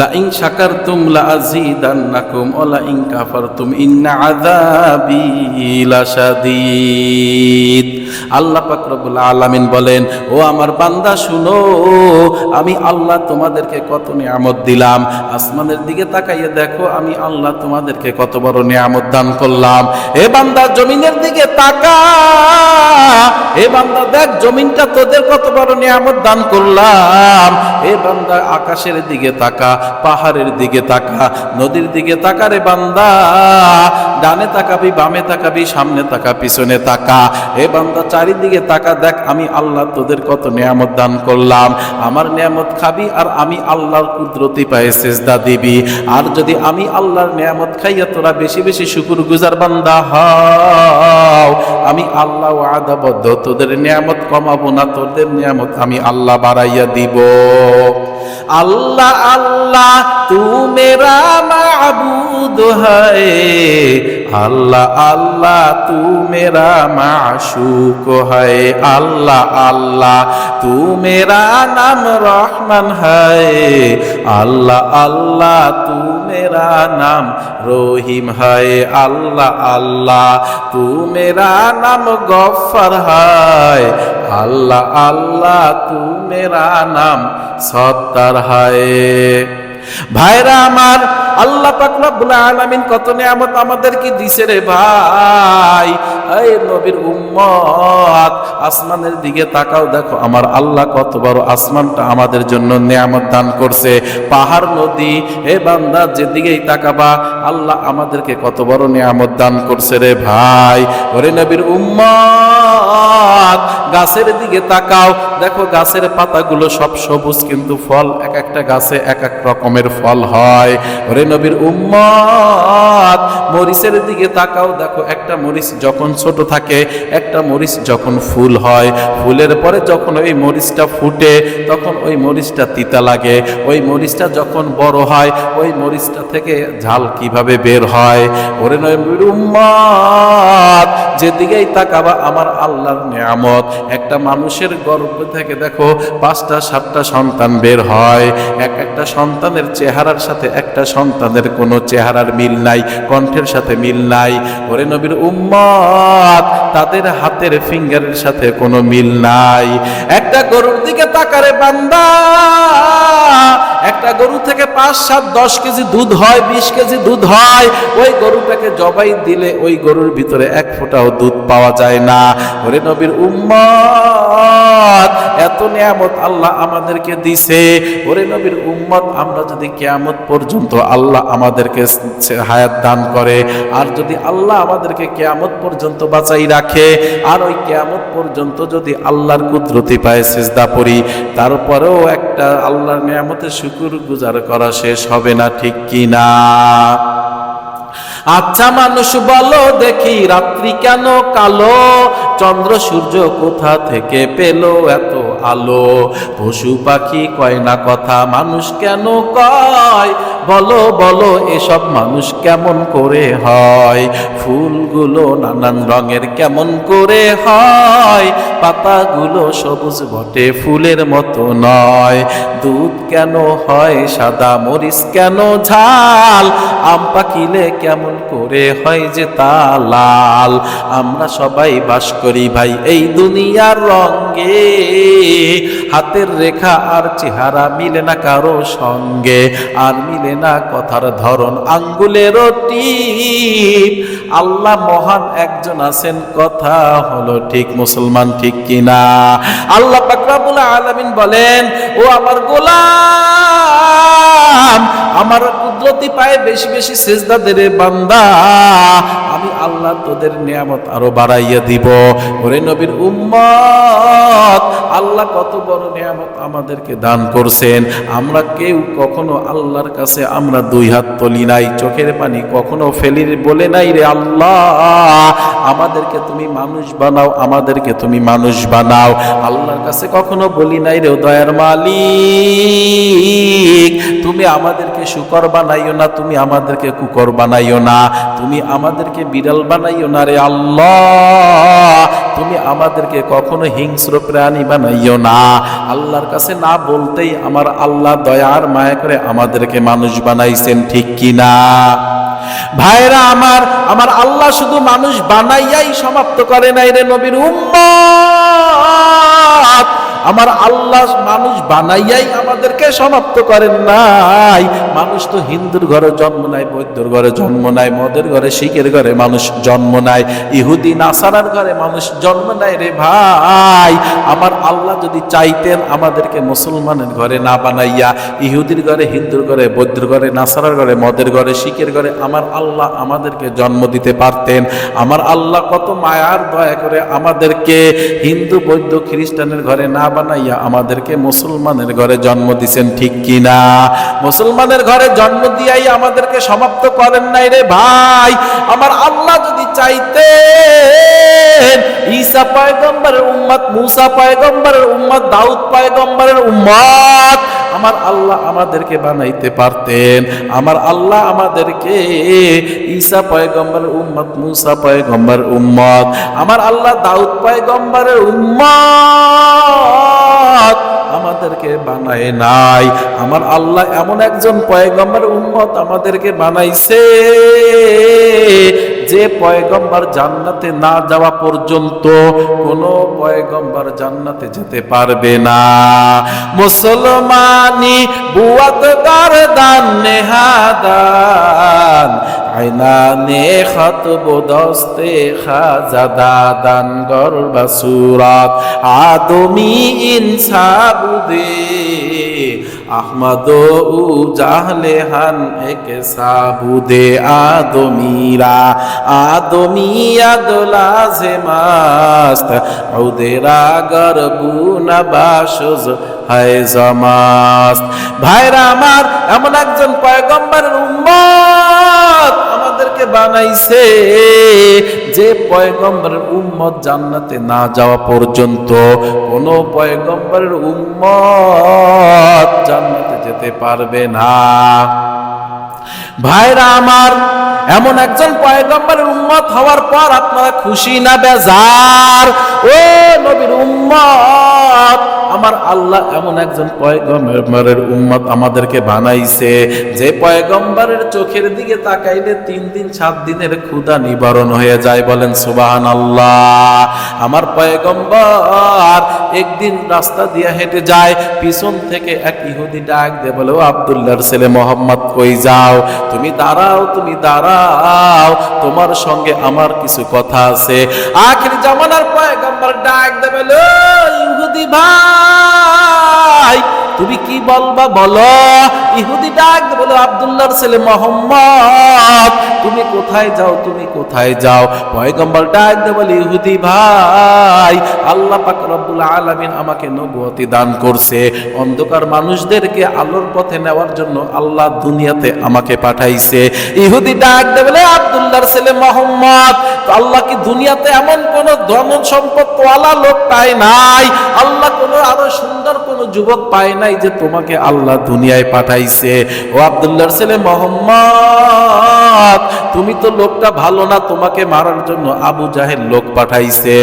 Lying শাকারতুম লাযীদান্নাকুম ইং কাফার তুম ইন্না আদাবি লাশাদীদ। আল্লাহ পাক রব্বুল আলামিন বলেন, ও আমার বান্দা, শুনো, আমি আল্লাহ তোমাদেরকে কত নিয়ামত দিলাম। আসমানের দিকে তাকাইয়ে দেখো, আমি আল্লাহ তোমাদেরকে কত বড় নিয়ামত দান করলাম। এ বান্দা, জমিনের দিকে তাকা। এ বান্দা, দেখ, জমিনটা তোদের কত বড় নিয়ামত দান করলাম। এ বান্দা, আকাশের দিকে তাকা, পাহাড়ের দিকে তাকা, নদীর দিকে তাকা রে বান্দা। ডানে তাকাবি, বামে তাকাবি, সামনে তাকা, পিছনে তাকা। এ বান্দা চারিদিকে তাকা দেখ, আমি আল্লাহ তোদের কত নিয়ামত দান করলাম। আমার নিয়ামত খাবি আর আমি আল্লাহর কুদরতি পায়ে সেজদা দিবি। আর যদি আমি আল্লাহর নিয়ামত খাইয়া তোরা বেশি বেশি শুকুর গুজার বান্দা হও, আমি আল্লাহ আদাবদ্ধ তোদের নিয়ামত কমাবো না, তোদের নিয়ামত আমি আল্লাহ বাড়াইয়া দিব। আল্লাহ আল্লাহ তু মেরা মাবুদ হয়। আল্লাহ আল্লাহ তু মেরা মাশুক হয়। আল্লাহ আল্লাহ তু মেরা নাম রহমান হয়। আল্লাহ আল্লাহ তু মেরা নাম রহিম হয়। আল্লাহ আল্লাহ তু মেরা নাম গফর হয়। আল্লাহ আল্লাহ তু নাম সত্তার হায়। ভাইরা আমার, আল্লাহ আলামিন কত নিয়ামত আমাদেরকে দিছে রে ভাই। এই নবীর উম্মত, আসমানের দিকে তাকাও, দেখো আমার আল্লাহ কত বড় আসমানটা আমাদের জন্য নিয়ামত দান করছে। পাহাড়, নদী, হে বান্দা, যেদিকেই তাকাবা, আল্লাহ আমাদেরকে কত বড় নিয়ামত দান করছে রে ভাই। ওরে নবীর উম্মত, গাছের দিকে তাকাও দেখো, গাছের পাতাগুলো সব সবুজ, কিন্তু ফল এক একটা গাছে এক এক রকমের ফল হয়। ওরে নবীর উম্মত, মরিচের দিকে তাকাও। দেখো, একটা মরিচ যখন ছোট থাকে একটা মরিচ যখন ফুল হয়, ফুলের পরে যখন ওই মরিচটা ফুটে, তখন ওই মরিচটা তিতা লাগে। ওই মরিচটা যখন বড় হয়, ওই মরিচটা থেকে ঝাল কীভাবে বের হয়? ওরে নবীর উম্মত যেদিকেই তাকাবা আমার আল্লাহর নিয়ামত। একটা মানুষের গর্ভ থেকে দেখো, পাঁচটা, সাতটা সন্তান বের হয়। এক একটা সন্তানের চেহারার সাথে একটা সন্তানের কোনো চেহারার মিল নাই, কণ্ঠের সাথে মিল নাই। ওরে নবীর উম্মত তাদের হাতের ফিঙ্গারের সাথে কোনো মিল নাই। একটা গরুর দিকে তাকারে বান্দা, একটা গরু থেকে পাঁচ, সাত, দশ কেজি দুধ হয়, বিশ কেজি দুধ হয়, ওই গরুটাকে জবাই দিলে ওই গরুর ভিতরে এক ফোঁটাও দুধ পাওয়া যায় না। হরে নবীর উম্মত, এত নিয়ামত আল্লাহ আমাদেরকে দিছে। ওরে নবীর উম্মত, আমরা যদি কেয়ামত পর্যন্ত আল্লাহ আমাদেরকে হায়াত দান করে, আর যদি আল্লাহ আমাদেরকে কেয়ামত পর্যন্ত বাঁচাই রাখে, আর ওই কেয়ামত পর্যন্ত যদি আল্লাহর কুদরতি পায়ে সেজদা পড়ি তারপরেও একটা আল্লাহর নিয়ামতের শুকুর গুজার করা শেষ হবে না, ঠিক কি না? আচ্ছা মানুষ বলো, দেখি রাত্রি কেন কালো? চন্দ্র সূর্য কোথা থেকে পেল এত আলো? পশু পাখি কয় না কথা, মানুষ কেন কয়? বলো বলো, এসব মানুষ কেমন করে হয়? ফুলগুলো নানান রঙের কেমন করে হয়? পাতাগুলো সবুজ বটে, ফুলের মতো নয়। দুধ কেন হয়, সাদা মরিচ কেন ঝাল? আম পাকিলে কেমন করে হয় যে তা লাল? আমরা সবাই বাস করি ভাই, এই দুনিয়ার রঙ্গে হাতের রেখা আর চেহারা মিলে না কারও সঙ্গে, আর মিলে না কথার ধরন। আঙ্গুলের টিপ। আল্লাহ মহান একজন আছেন, কথা হলো ঠিক মুসলমান ঠিক কিনা? আল্লাহ পাকরাবুল আলামিন বলেন, ও আমার গোলাম আমার কুদরতি পায়ে বেশি বেশি সেজদা দে বান্দা। আমি আল্লাহ তোদের নিয়ামত আরও বাড়াইয়া দিব। ওরে নবীর উম্মত, আল্লাহ কত বড় নিয়ামত আমাদেরকে দান করছেন। আমরা কেউ কখনো আল্লাহর কাছে আমরা দুই হাত তুলি নাই, চোখের পানি কখনো ফেলি বলে নাই রে আল্লাহ। আমাদেরকে তুমি মানুষ বানাও, আমাদেরকে তুমি মানুষ বানাও। আল্লাহর কাছে কখনো বলি নাই রে দয়ার মালিক। তুমি আমাদেরকে শুকর বানাইও না, তুমি আমাদেরকে কুকর বানাইও না। তুমি আমাদেরকে বিড়াল বানাইও না রে আল্লাহ। তুমি আমাদেরকে কখনো হিংস্র প্রাণী বানাইও না। আল্লাহর কাছে না বলতেই আমার আল্লাহ দয়ার মায়া করে আমাদেরকে মানুষ বানাইছেন, ঠিক কি না? ভাইরা আমার আমার আল্লাহ শুধু মানুষ বানাইয়াই সমাপ্ত করে নাই রে নবীর উম্মত। আমার আল্লাহ মানুষ বানাইয়াই আমাদেরকে সমাপ্ত করেন নাই। মানুষ তো হিন্দুর ঘরে জন্ম নেয় বৌদ্ধর ঘরে জন্ম নেয় মদের ঘরে শিখের ঘরে মানুষ জন্ম নেয় ইহুদি নাসারার ঘরে মানুষ জন্ম নেয় রে ভাই। আমার আল্লাহ যদি চাইতেন আমাদেরকে মুসলমানের ঘরে না বানাইয়া, ইহুদির ঘরে, হিন্দুর ঘরে বৌদ্ধর ঘরে, নাসারার ঘরে, মদের ঘরে, শিখের ঘরে আমার আল্লাহ আমাদেরকে জন্ম দিতে পারতেন। আমার আল্লাহ কত মায়ার দয়া করে আমাদেরকে হিন্দু বৌদ্ধ খ্রিস্টানের ঘরে না বানাইয়া আমাদেরকে মুসলমানের ঘরে জন্ম দিছেন ঠিক কিনা? মুসলমানের ঘরে জন্ম দিয়াই আমাদেরকে সমাপ্ত করেন নাই রে ভাই। আমার আল্লাহ যদি চাইতেন, ঈসা পয়গম্বরের উম্মত, মুসা পয়গম্বরের উম্মত, দাউদ পয়গম্বরের উম্মত, আমার আল্লাহ আমাদেরকে বানাইতে পারতেন। আমার আল্লাহ আমাদেরকে ঈসা পয়গম্বরের উম্মত, মুসা পয়গম্বর উম্মত, আমার আল্লাহ দাউদ পয়গম্বরের উম্মত আমাদেরকে বানায় নাই। আমার আল্লাহ এমন একজন পয়গম্বর উম্মত আমাদেরকে বানাইছে যে পয়গম্বর জান্নাতে না যাওয়া পর্যন্ত কোন পয়গম্বর জান্নাতে যেতে পারবে না। মুসলমানি বুয়াত দান নেহাদান আইনা নে খতব দস্তে খাজাদাদান গর্বা সুরাত। আদমি ইনসাবুদে আহমদ উ জাহলে হান এক সাবুদে। আদমিরা, আদমি আদলাজে মাস্ত উদেরা গরবু নবাসুজ হায় জমাস্ত ভাইরা আমার, এমন একজন পয়গম্বরের উম্মত আমাদেরকে বানাইছে যে পয়গম্বরের উম্মত জান্নাতে না যাওয়া পর্যন্ত কোন পয়গম্বরের উম্মত জান্নাতে যেতে পারবে না। ভাইরা আমার এমন একজন পয়গম্বরের উম্মত হওয়ার পর আপনারা খুশি না বেজার? ও নবীর উম্মত, আমার আল্লাহ এমন একজন পয়গম্বরের উম্মত আমাদেরকে বানাইছে, যে পয়গম্বরের চোখের দিকে তাকাইলে তিন দিন সাত দিনের ক্ষুধা নিবারণ হয়ে যায়, বলেন সুবাহান আল্লাহ আমার পয়গম্বর একদিন রাস্তা দিয়ে হেঁটে যায়, পিছন থেকে এক ইহুদি ডাক দে বলে, ও আবদুল্লাহর ছেলে মোহাম্মদ, কই যাও? তুমি দাঁড়াও তুমি দাঁড়াও। তোমার সঙ্গে আমার কিছু কথা আছে। আখির জামানার পয়গম্বর ডাক দে বলে ইহুদি ভাই, তুমি কি বলবা বলো? ইহুদি ডাক বলে আবদুল্লাহর ছেলে মোহাম্মদ, তুমি কোথায় যাও, তুমি কোথায় যাও? পয়গম্বর ডাক দে বলে ইহুদি ভাই, আল্লাহ পাক রব্বুল আলামিন আমাকে নবুয়তি দান করছে। অন্ধকার মানুষদেরকে আলোর পথে নেওয়ার জন্য আল্লাহ দুনিয়াতে আমাকে পাঠাইছে। ইহুদি ডাক দে বলে, আবদুল্লাহর ছেলে মোহাম্মদ। আল্লাহ কি দুনিয়াতে এমন কোন ধন সম্পদ ওয়ালা লোক পায় নাই। আল্লাহ কোন আরও সুন্দর কোন যুবক পায় নাই যে তোমাকে আল্লাহ দুনিয়ায় পাঠাইছে। ও আবদুল্লাহর ছেলে মোহাম্মদ, তুমি তো লোকটা ভালো না, তোমাকে মারার জন্য আবু জাহের লোক পাঠাইছে।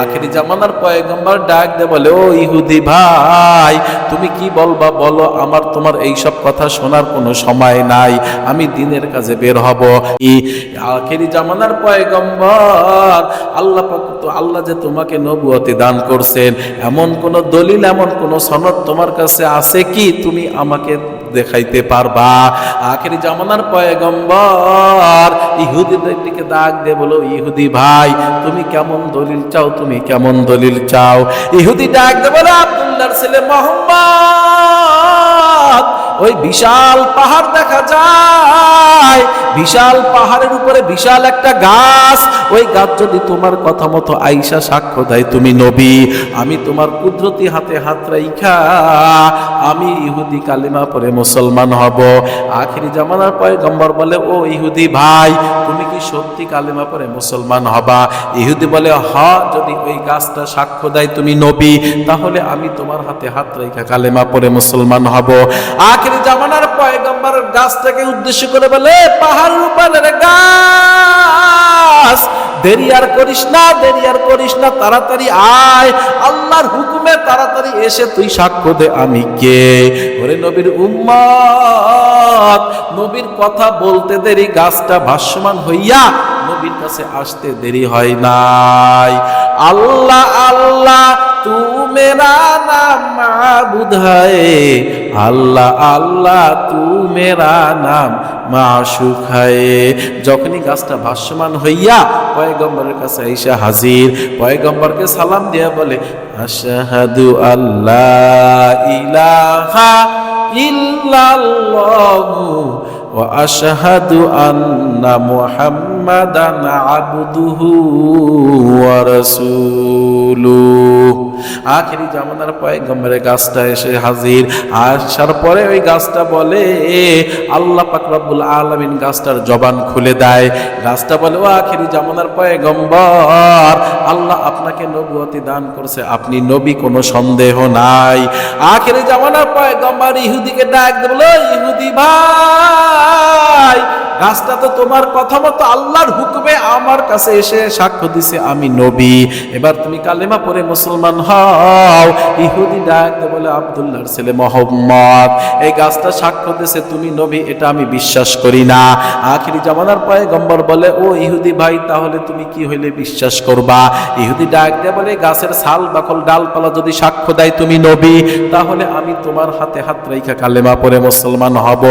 আখেরি জামানার পয়গম্বর ডাক দে বলে, ও ইহুদি ভাই, তুমি কি বলবা? বলো, আমার তোমার এইসব কথা শোনার কোনো সময় নাই। আমি দিনের কাজে বের হব। আখেরি জামানার পয়গম্বর, আল্লাহ আল্লাহ যে তোমাকে নবুয়তি দান করছেন। এমন কোন দলিল, এমন কোন সনদ তোমার কাছে আছে কি? তুমি আমাকে দেখাইতে পারবা। আখেরি জামানার পয়গম্বর, ইহুদিদের দিকে দাগ দিয়ে বলো, ইহুদি ভাই, তুমি কেমন দলিল চাও? তুমি কেমন দলিল চাও? ইহুদি ডাক দিয়ে বলো, আব্দুল্লাহর ছেলে মোহাম্মদ। ওই বিশাল পাহাড় দেখা যায়। বিশাল পাহাড়ের উপরে বিশাল একটা গাছ। ওই গাছ যদি তোমার কথা মতো আইসা সাক্ষ্য দেয়, তুমি নবী, আমি তোমার কুদরতি হাতে হাত রাইখা, আমি ইহুদি কালিমা পরে মুসলমান হব। আখিরি জামানার পয়গম্বর বলে, ও ইহুদি ভাই, তুমি কি সত্যি কালিমা পরে মুসলমান হবা? ইহুদি বলে, হ, যদি ওই গাছটা সাক্ষ্য দেয় তুমি নবী, তাহলে আমি তোমার হাতে হাত রাইখা কালেমা পরে মুসলমান হব। আখিরি জামানার পয়গম্বর গাছটাকে উদ্দেশ্য করে বলে পাহাড়ের উপরের গাছ, দেরি আর করিস না, দেরি আর করিস না, তাড়াতাড়ি আয়। আল্লাহর হুকুমে তাড়াতাড়ি এসে তুই সাক্ষ্য দে, আমি কে? ওরে নবীর উম্মত, নবীর কথা বলতে দেরি, গাছটা ভাসমান হইয়া নবীর কাছে আসতে দেরি হয় নাই। আল্লাহ আল্লাহ তু মেরা নাম মাবুদ है আল্লাহ আল্লাহ, তু মেরা নাম মাসুক হায়। যখনই গাছটা ভাসমান হইয়া পয়গম্বরের কাছে আইসা হাজির, পয়গম্বরকে সালাম দিয়া বলে, আশাহাদু আল্লাহ ইলাহা ইল্লাল্লাহু ওয়া আশহাদু আন্না মুহাম্মাদান আবদুহু ওয়া রাসূলুহু আখেরি জামানার পয়গম্বরের গাছটা এসে হাজির। আসার পরে ওই গাছটা বলে, আল্লাহ পাক রব্বুল আলামিন গাছটার জবান খুলে দেয়। গাছটা বলে, ও আখেরি জামানার পয়গম্বর, আল্লাহ আপনাকে নবুয়তি দান করছে। আপনি নবী, কোনো সন্দেহ নাই। আখেরি জামানার পয়গম্বর ইহুদিকে ডাক বলে ইহুদি ভাই, গাছটা তো তোমার কথা মতো আল্লাহর হুকুমে আমার কাছে এসে সাক্ষ্য দিছে, আমি নবী। এবার তুমি কালেমা পরে মুসলমান হও। ইহুদি ডাক দিয়ে বলে, আব্দুল্লাহর ছেলে মোহাম্মদ। এই গাছটা সাক্ষ্য দিছে, তুমি নবী, এটা আমি বিশ্বাস করি না। আখিরি জামানার পয়গম্বর বলে, ও ইহুদি ভাই, তাহলে তুমি কি হইলে বিশ্বাস করবা? ইহুদি ডাক দিয়ে বলে, গাছের ছাল, বাকল, ডালপালা যদি সাক্ষ্য দেয় তুমি নবী, তাহলে আমি তোমার হাতে হাত রেখা কালেমা পরে মুসলমান হব।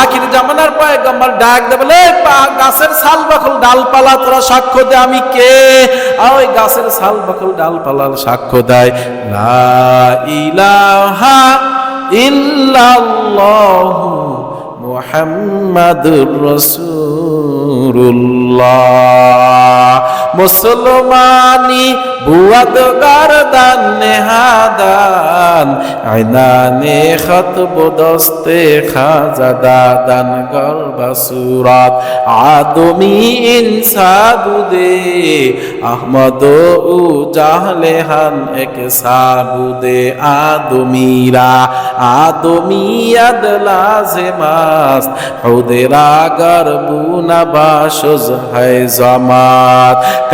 আখিরি জামানার পয়গম্বর ডাক দিয়ে বলে "পা- গাছের ছাল বাকল ডালপালা, তোরা সাক্ষ্য দে, আমি কে? ওই গাছের ছাল বাকল ডালপালার সাক্ষ্য দেয়, লা ইলাহা ইল্লাল্লাহু মুহাম্মাদুর রাসূলুল্লাহ। মুসলমানি বুয়াদ গারদান নেহাদান আইনানে খতব দস্তে খাজাদাদান গর্বা সুরাত। আদমি ইনসাবুদে, আহমদ উ জাহলেহান এক সাবুদে। আদমিরা আদমিয়াদ লাজেমাস্ত হুদেরা গরবুনা বাসুজ হয় জমাত।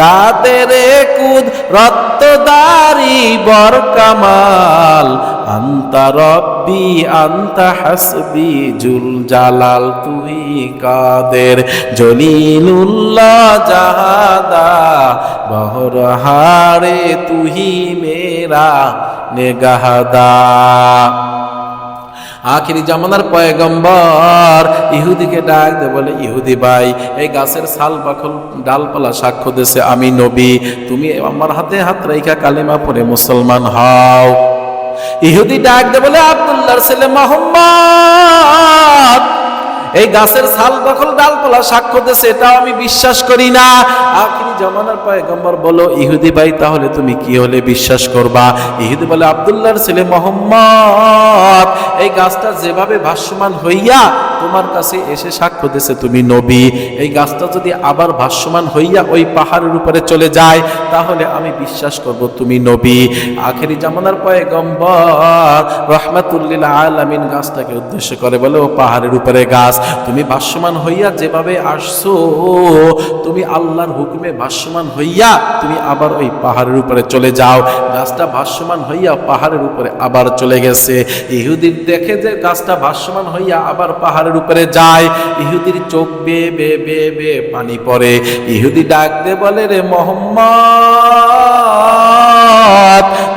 কাদেরে কুদ রত্তদারি বর কামাল আন্তা রব্বি, আন্তা হাসবি জুল জালাল তুই কাদের জলিলুল্লাহ জাহাদা। বহর হারে তুহি মেরা নেগাহাদা। আখিরি জামানার পয়গম্বর, ইহুদিকে ডাক দে বলে, ইহুদি ভাই, এই গাছের ছাল পাখল, ডালপালা সাক্ষ্য দেশে আমি নবী। তুমি আমার হাতে হাত রেখা কালিমা পরে মুসলমান হও। ইহুদি ডাক দে বলে, আবদুল্লাহর ছেলে মোহাম্মদ এই গাছের ছাল দখল ডালপালা সাক্ষ্য দিয়েছে, এটাও আমি বিশ্বাস করি না। আখিরি জামানার পয়গম্বর বলো, ইহুদি ভাই, তাহলে তুমি কি হলে বিশ্বাস করবা? ইহুদি বলে, আব্দুল্লাহর ছেলে মোহাম্মদ। এই গাছটা যেভাবে ভাসমান হইয়া তোমার কাছে এসে সাক্ষ্য দিয়েছে তুমি নবী। এই গাছটা যদি আবার ভাষ্যমান হইয়া ওই পাহাড়ের উপরে চলে যায়, তাহলে আমি বিশ্বাস করব তুমি নবী। আখেরি জামানার পয়গম্বর রহমাতুল্লিল আলামিন গাছটাকে উদ্দেশ্য করে বলে, ও পাহাড়ের উপরে গাছ, তুমি ভাষ্যমান হইয়া যেভাবে আসছো, তুমি আল্লাহর হুকুমে ভাষ্যমান হইয়া তুমি আবার ওই পাহাড়ের উপরে চলে যাও। গাছটা ভাষ্যমান হইয়া পাহাড়ের উপরে আবার চলে গেছে। ইহুদির দেখে যে গাছটা ভাষ্যমান হইয়া আবার পাহাড়ের উপরে যায়। ইহুদির চোখ বে বে বে বে পানি পড়ে। ইহুদি ডাক দে বলে, রে মোহাম্মদ,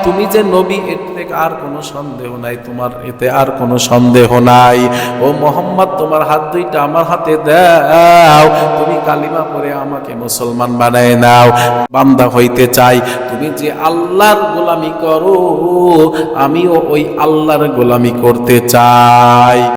তুমি যে নবী থেকে আর কোনো সন্দেহ নাই, তোমার এতে আর কোনো সন্দেহ নাই। ও মোহাম্মদ, তোমার হাত দুইটা আমার হাতে দাও। তুমি কালিমা পরে আমাকে মুসলমান বানায় নাও। বান্দা হইতে চাই, তুমি যে আল্লাহর গোলামি করো, আমিও ওই আল্লাহর গোলামি করতে চাই।